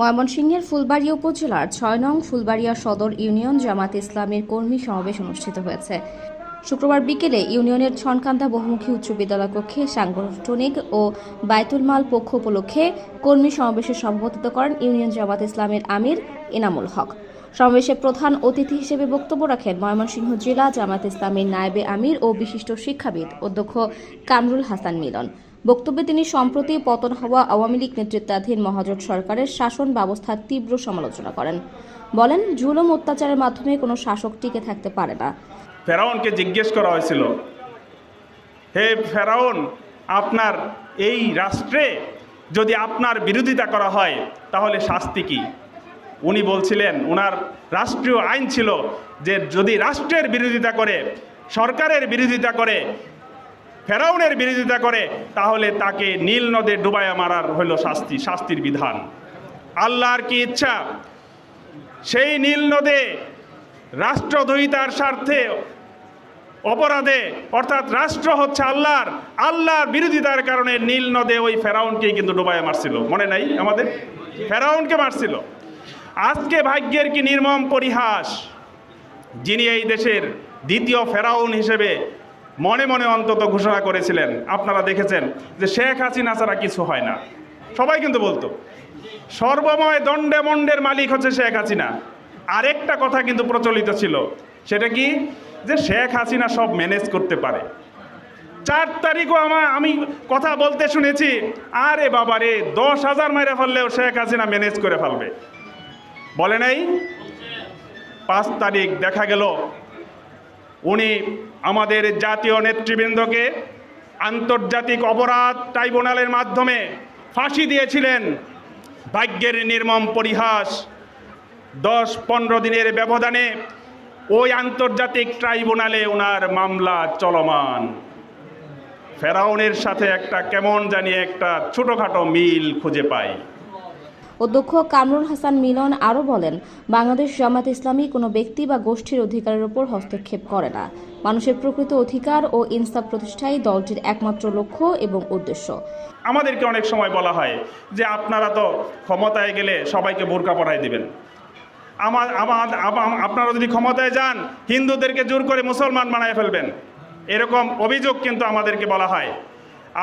ময়মনসিংহের ফুলবাড়িয়া উপজেলার ছয় নং ফুলবাড়িয়া সদর ইউনিয়ন জামাত ইসলামের কর্মী সমাবেশ অনুষ্ঠিত হয়েছে। শুক্রবার বিকেলে ইউনিয়নের ছনকান্দা বহুমুখী উচ্চ বিদ্যালয় কক্ষে সাংগঠনিক ও বায়তুল মাল পক্ষ উপলক্ষে কর্মী সমাবেশে সভাপতিত্ব করেন ইউনিয়ন জামাত ইসলামের আমির এনামুল হক। সমাবেশে প্রধান অতিথি হিসেবে বক্তব্য রাখেন ময়মনসিংহ জেলা জামাত ইসলামের নায়েবে আমির ও বিশিষ্ট শিক্ষাবিদ অধ্যক্ষ কামরুল হাসান মিলন। বক্তব্যে তিনি সম্প্রতি পতন হওয়া আওয়ামী লীগ নেতৃত্বাধীন মহাজোট সরকারের শাসন ব্যবস্থার তীব্র সমালোচনা করেন। বলেন, জুলুম অত্যাচারের মাধ্যমে কোনো শাসক টিকে থাকতে পারে না। ফেরাউনকে জিজ্ঞেস করা হয়েছিল, হে ফেরাউন, আপনার এই রাষ্ট্রে যদি আপনার বিরোধিতা করা হয়, তাহলে শাস্তি কি? উনি বলছিলেন ওনার রাষ্ট্রীয় আইন ছিল যে যদি রাষ্ট্রের বিরোধিতা করে, সরকারের বিরোধিতা করে, ফেরাউনের বিরোধিতা করে, তাহলে তাকে নীল নদে ডুবাইয়া মারার হইল শাস্তি, শাস্তির বিধান। আল্লাহর কি ইচ্ছা? সেই নীল নদে রাষ্ট্রদ্রোহিতার স্বার্থে অপরাধে, অর্থাৎ রাষ্ট্র হচ্ছে আল্লাহর আল্লাহর বিরোধিতার কারণে নীল নদে ওই ফেরাউনকেই কিন্তু ডুবাইয়া মারছিল। মনে নাই আমাদের? ফেরাউনকে মারছিল। আজকে ভাগ্যের কি নির্মম পরিহাস? যিনি এই দেশের দ্বিতীয় ফেরাউন হিসেবে মনে মনে অন্তত ঘোষণা করেছিলেন। আপনারা দেখেছেন যে শেখ হাসিনা ছাড়া কিছু হয় না। সবাই কিন্তু বলতো, সর্বময় দণ্ডে মণ্ডের মালিক হচ্ছে শেখ হাসিনা। আরেকটা কথা কিন্তু প্রচলিত ছিল, সেটা কি? যে শেখ হাসিনা সব ম্যানেজ করতে পারে। চার তারিখও আমার আমি কথা বলতে শুনেছি, আরে বাবা রে দশ হাজার মেরে ফেললেও শেখ হাসিনা ম্যানেজ করে ফেলবে। বলে নাই? পাঁচ তারিখ দেখা গেল। উনি আমাদের জাতীয় নেতৃবৃন্দকে আন্তর্জাতিক অপরাধ ট্রাইব্যুনালের মাধ্যমে ফাঁসি দিয়েছিলেন। ভাগ্যের নির্মম পরিহাস দশ পনেরো দিনের ব্যবধানে ওই আন্তর্জাতিক ট্রাইব্যুনালে ওনার মামলা চলমান। ফেরাউনের সাথে একটা কেমন জানি একটা ছোটোখাটো মিল খুঁজে পাই। অধ্যক্ষ কামরুল হাসান মিলন আরও বলেন, বাংলাদেশ জামাত ইসলামী কোনো ব্যক্তি বা গোষ্ঠীর অধিকারের ওপর হস্তক্ষেপ করে না। মানুষের প্রকৃত অধিকার ও ইনসাফ প্রতিষ্ঠাই দলটির একমাত্র লক্ষ্য এবং উদ্দেশ্য। আমাদেরকে অনেক সময় বলা হয় যে আপনারা তো ক্ষমতায় গেলে সবাইকে বোরকা পড়াই দিবেন। আমার আমার আপনারা যদি ক্ষমতায় যান, হিন্দুদেরকে জোর করে মুসলমান বানায় ফেলবেন। এরকম অভিযোগ কিন্তু আমাদেরকে বলা হয়।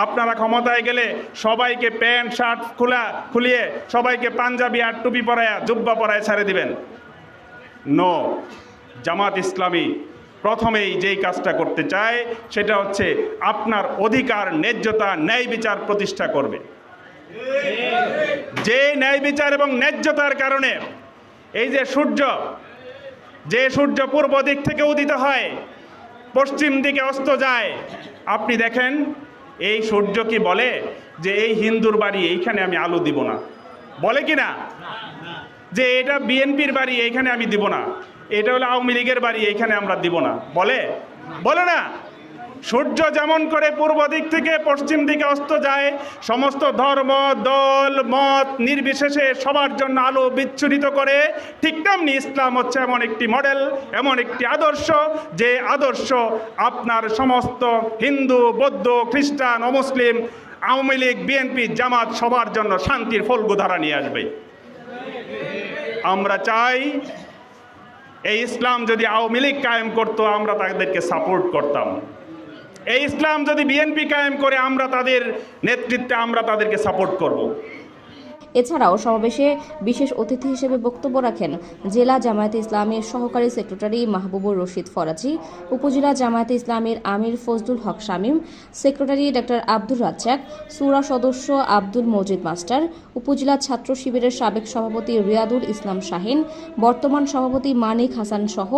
আপনারা ক্ষমতায় গেলে সবাইকে প্যান্ট, শার্ট খোলা, খুলিয়ে সবাইকে পাঞ্জাবি আর টুপি পরায়া জুব্বা পরায় ছেড়ে দিবেন। নো জামাত ইসলামী প্রথমেই যেই কাজটা করতে চায়, সেটা হচ্ছে আপনার অধিকার, ন্যায্যতা, ন্যায় বিচার প্রতিষ্ঠা করবে। যে ন্যায় বিচার এবং ন্যায্যতার কারণে এই যে সূর্য যে সূর্য পূর্ব দিক থেকে উদিত হয়, পশ্চিম দিকে অস্ত যায়, আপনি দেখেন এই সূর্য কি বলে যে এই হিন্দুর বাড়ি, এইখানে আমি আলো দিব না? বলে কি না? যে এটা বিএনপির বাড়ি, এইখানে আমি দিব না। এটা হলো আওয়ামী লীগের বাড়ি, এইখানে আমরা দিব না। বলে? বলে না? সূর্য যেমন করে পূর্ব দিক থেকে পশ্চিম দিকে অস্ত যায়, সমস্ত ধর্ম, দল, মত নির্বিশেষে সবার জন্য আলো বিচ্ছুরিত করে। ঠিক তেমনি ইসলাম হচ্ছে এমন একটি মডেল এমন একটি আদর্শ, যে আদর্শ আপনার সমস্ত হিন্দু, বৌদ্ধ, খ্রিস্টান অমুসলিম আওয়ামী লীগ বিএনপি জামাত সবার জন্য শান্তির ফলগুধারা নিয়ে আসবে। আমরা চাই এই ইসলাম যদি আওয়ামী লীগ কায়েম করতো, আমরা তাদেরকে সাপোর্ট করতাম। এই ইসলাম যদি বিএনপি কায়েম করে আমরা তাদের নেতৃত্বে আমরা তাদেরকে সাপোর্ট করব। এছাড়াও সমাবেশে বিশেষ অতিথি হিসেবে বক্তব্য রাখেন জেলা জামায়াতে ইসলামের সহকারী সেক্রেটারি মাহবুবুর রশিদ ফরাজি, উপজেলা জামায়াতে ইসলামের আমির ফজলুল হক শামীম, সেক্রেটারি ডক্টর আব্দুর রাজ্জাক, সুরা সদস্য আব্দুল মজিদ মাস্টার, উপজেলা ছাত্র শিবিরের সাবেক সভাপতি রিয়াদুল ইসলাম শাহিন, বর্তমান সভাপতি মানিক হাসান সহ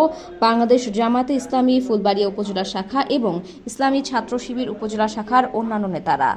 বাংলাদেশ জামায়াতে ইসলামী ফুলবাড়িয়া উপজেলা শাখা এবং ইসলামী ছাত্র শিবির উপজেলা শাখার অন্যান্য নেতারা।